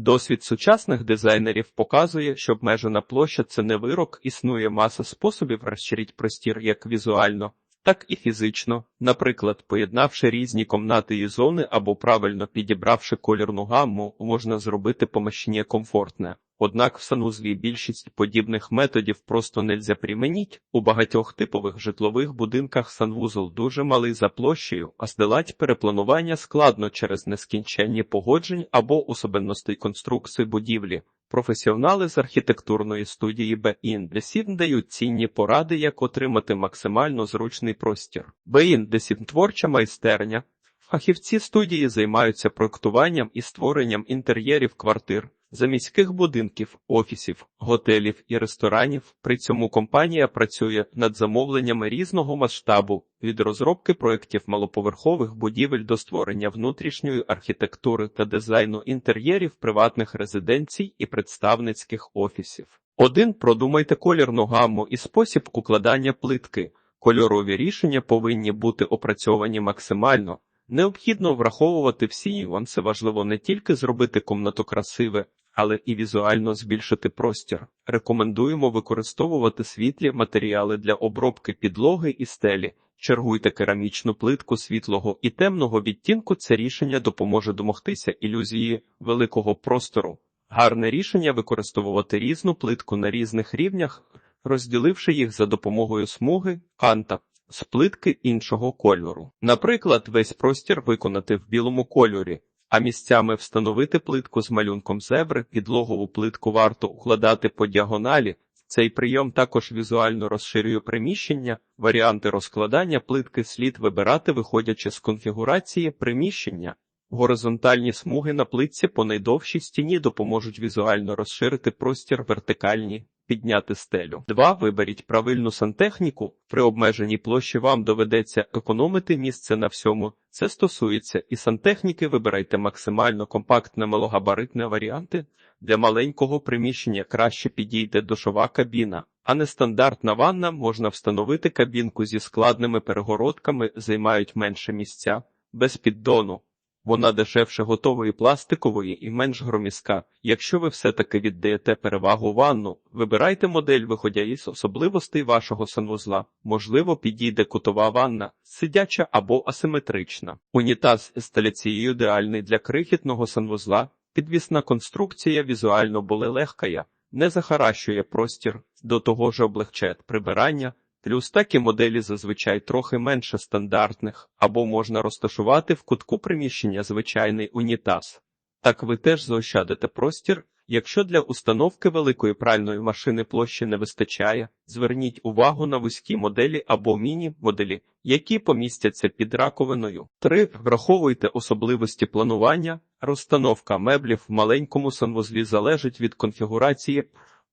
Досвід сучасних дизайнерів показує, що обмежена площа це не вирок, існує маса способів розширити простір як візуально, так і фізично, наприклад, поєднавши різні комнати і зони або правильно підібравши кольорну гамму, можна зробити помещення комфортне. Однак в санузлі більшість подібних методів просто нельзя примініть. У багатьох типових житлових будинках санвузол дуже малий за площею, а здолать перепланування складно через нескінченні погоджень або особенностей конструкції будівлі. Професіонали з архітектурної студії Б-Індесів дають цінні поради, як отримати максимально зручний простір. Б-Індесів – творча майстерня. Фахівці студії займаються проектуванням і створенням інтер'єрів квартир, заміських будинків, офісів, готелів і ресторанів. При цьому компанія працює над замовленнями різного масштабу від розробки проєктів малоповерхових будівель до створення внутрішньої архітектури та дизайну інтер'єрів приватних резиденцій і представницьких офісів. Один продумайте колірну гамму і спосіб укладання плитки. Кольорові рішення повинні бути опрацьовані максимально. Необхідно враховувати всі нюанси. Важливо не тільки зробити комнату красиве, але і візуально збільшити простір. Рекомендуємо використовувати світлі матеріали для обробки підлоги і стелі. Чергуйте керамічну плитку світлого і темного відтінку. Це рішення допоможе домогтися ілюзії великого простору. Гарне рішення використовувати різну плитку на різних рівнях, розділивши їх за допомогою смуги, канта з плитки іншого кольору. Наприклад, весь простір виконати в білому кольорі, а місцями встановити плитку з малюнком зебри, підлогову плитку варто укладати по діагоналі. Цей прийом також візуально розширює приміщення. Варіанти розкладання плитки слід вибирати, виходячи з конфігурації приміщення. Горизонтальні смуги на плитці по найдовшій стіні допоможуть візуально розширити простір вертикальні, підняти стелю. 2. Виберіть правильну сантехніку. При обмеженій площі вам доведеться економити місце на всьому. Це стосується і сантехніки. Вибирайте максимально компактне малогабаритне варіанти. Для маленького приміщення краще підійде душова кабіна, а нестандартна ванна можна встановити кабінку зі складними перегородками, займають менше місця, без піддону. Вона дешевше готової пластикової і менш громіська. Якщо ви все-таки віддаєте перевагу ванну, вибирайте модель, виходя із особливостей вашого санвузла. Можливо, підійде кутова ванна, сидяча або асиметрична. Унітаз з інсталяцією ідеальний для крихітного санвузла. Підвісна конструкція візуально були легкая, не захаращує простір, до того ж облегчає прибирання. Плюс такі моделі зазвичай трохи менше стандартних, або можна розташувати в кутку приміщення звичайний унітаз. Так ви теж заощадите простір. Якщо для установки великої пральної машини площі не вистачає, зверніть увагу на вузькі моделі або міні-моделі, які помістяться під раковиною. 3. Враховуйте особливості планування. Розстановка меблів в маленькому санвузлі залежить від конфігурації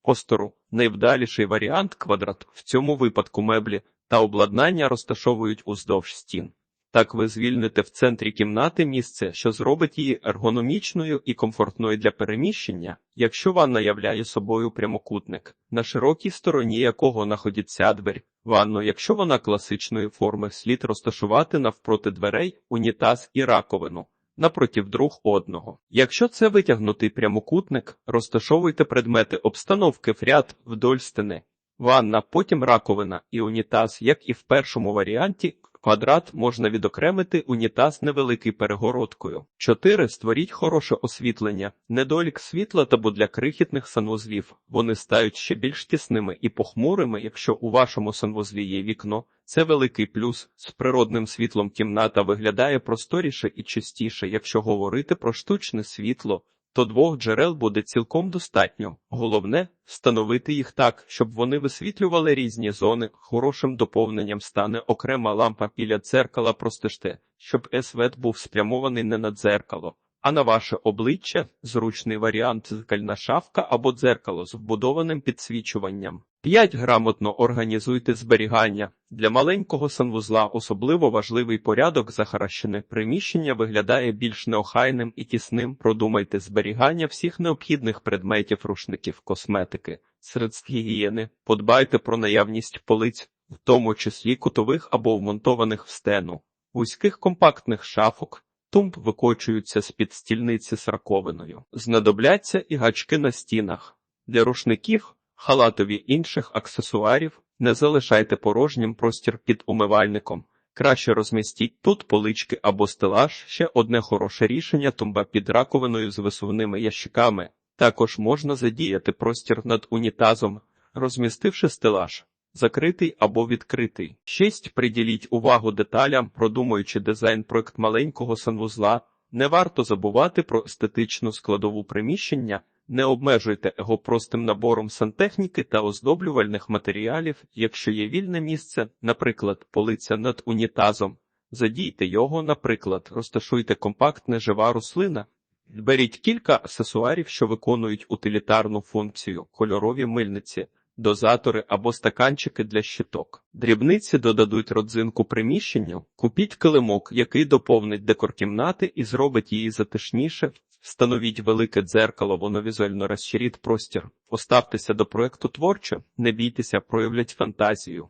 простору. Найвдаліший варіант квадрат в цьому випадку меблі та обладнання розташовують уздовж стін. Так ви звільните в центрі кімнати місце, що зробить її ергономічною і комфортною для переміщення, якщо ванна являє собою прямокутник, на широкій стороні якого знаходиться двері. Ванну, якщо вона класичної форми, слід розташувати навпроти дверей, унітаз і раковину. Напротив друг одного. Якщо це витягнутий прямокутник, розташовуйте предмети обстановки в ряд вдоль стіни. Ванна, потім раковина і унітаз, як і в першому варіанті, квадрат можна відокремити унітаз невеликий перегородкою. 4. Створіть хороше освітлення. Недолік світла табу для крихітних санвузлів. Вони стають ще більш тісними і похмурими, якщо у вашому санвузлі є вікно. Це великий плюс. З природним світлом кімната виглядає просторіше і чистіше. Якщо говорити про штучне світло, то двох джерел буде цілком достатньо. Головне встановити їх так, щоб вони висвітлювали різні зони. Хорошим доповненням стане окрема лампа біля дзеркала простежте, щоб свет був спрямований не на дзеркало, а на ваше обличчя зручний варіант дзеркальна шафка або дзеркало з вбудованим підсвічуванням. 5. Грамотно організуйте зберігання. Для маленького санвузла особливо важливий порядок захаращене приміщення виглядає більш неохайним і тісним. Продумайте зберігання всіх необхідних предметів рушників косметики, средств гігієни, подбайте про наявність полиць, в тому числі кутових або вмонтованих в стену, вузьких компактних шафок, тумб викочуються з-під стільниці з раковиною. Знадобляться і гачки на стінах. Для рушників, халатові інших аксесуарів не залишайте порожнім простір під умивальником. Краще розмістіть тут полички або стелаж. Ще одне хороше рішення тумба під раковиною з висувними ящиками. Також можна задіяти простір над унітазом, розмістивши стелаж. Закритий або відкритий. 6. Приділіть увагу деталям, продумуючи дизайн проект маленького санвузла. Не варто забувати про естетичну складову приміщення, не обмежуйте його простим набором сантехніки та оздоблювальних матеріалів, якщо є вільне місце, наприклад, полиця над унітазом. Задійте його, наприклад, розташуйте компактне жива рослина. Беріть кілька аксесуарів, що виконують утилітарну функцію, кольорові мильниці, дозатори або стаканчики для щиток. Дрібниці додадуть родзинку приміщенню. Купіть килимок, який доповнить декор кімнати і зробить її затишніше. Встановіть велике дзеркало, воно візуально розширить простір. Поставтеся до проекту творчо, не бійтеся, проявлять фантазію.